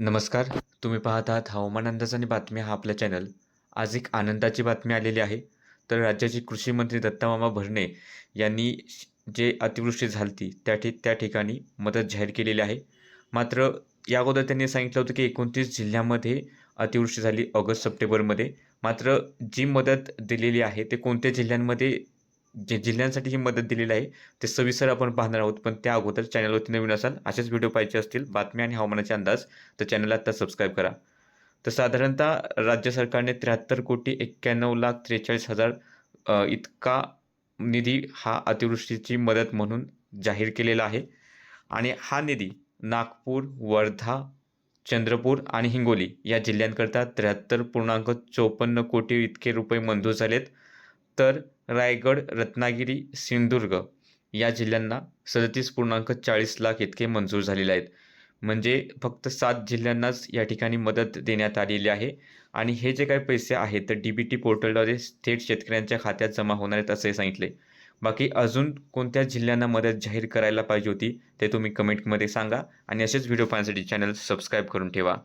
नमस्कार तुम्ही पाहत आहात हवामान अंदाज आणि बातम्या हा आपला चॅनल. आज एक आनंदाची बातमी आलेली आहे. तर राज्याचे कृषी मंत्री दत्तामामा भरणे यांनी जे अतिवृष्टी झाली त्या ठि त्या ठिकाणी मदत जाहीर केलेली आहे. मात्र या अगोदर त्यांनी सांगितलं होतं की एकोणतीस जिल्ह्यामध्ये अतिवृष्टी झाली ऑगस्ट सप्टेंबरमध्ये मात्र जी मदत दिलेली आहे ते कोणत्या जिल्ह्यांमध्ये जे जिल्ह्यांसाठी ही मदत दिलेली आहे ते सविस्तर आपण पाहणार आहोत. पण त्या अगोदर चॅनलवरती नवीन असाल असेच व्हिडिओ पाहिजे असतील बातम्या आणि हवामानाचे अंदाज तर चॅनलला आत्ता सबस्क्राईब करा. तर साधारणतः राज्य सरकारने त्र्याहत्तर कोटी एक्क्याण्णव लाख त्रेचाळीस हजार इतका निधी हा अतिवृष्टीची मदत म्हणून जाहीर केलेला आहे. आणि हा निधी नागपूर वर्धा चंद्रपूर आणि हिंगोली या जिल्ह्यांकरता त्र्याहत्तर पूर्णांक चोपन्न कोटी इतके रुपये मंजूर झालेत. तर रायगड रत्नागिरी सिंधुदुर्ग या जिल्ह्यांना सदतीस पूर्णांक चाळीस लाख इतके मंजूर झालेले आहेत. म्हणजे फक्त सात जिल्ह्यांनाच या ठिकाणी मदत देण्यात आलेली आहे. आणि हे जे काही पैसे आहेत तर डी बी टी पोर्टलद्वारे थेट शेतकऱ्यांच्या खात्यात जमा होणार आहेत असे सांगितले. बाकी अजून कोणत्या जिल्ह्यांना मदत जाहीर करायला पाहिजे होती ते तुम्ही कमेंटमध्ये सांगा. आणि असेच व्हिडिओ पाहण्यासाठी चॅनल सबस्क्राईब करून ठेवा.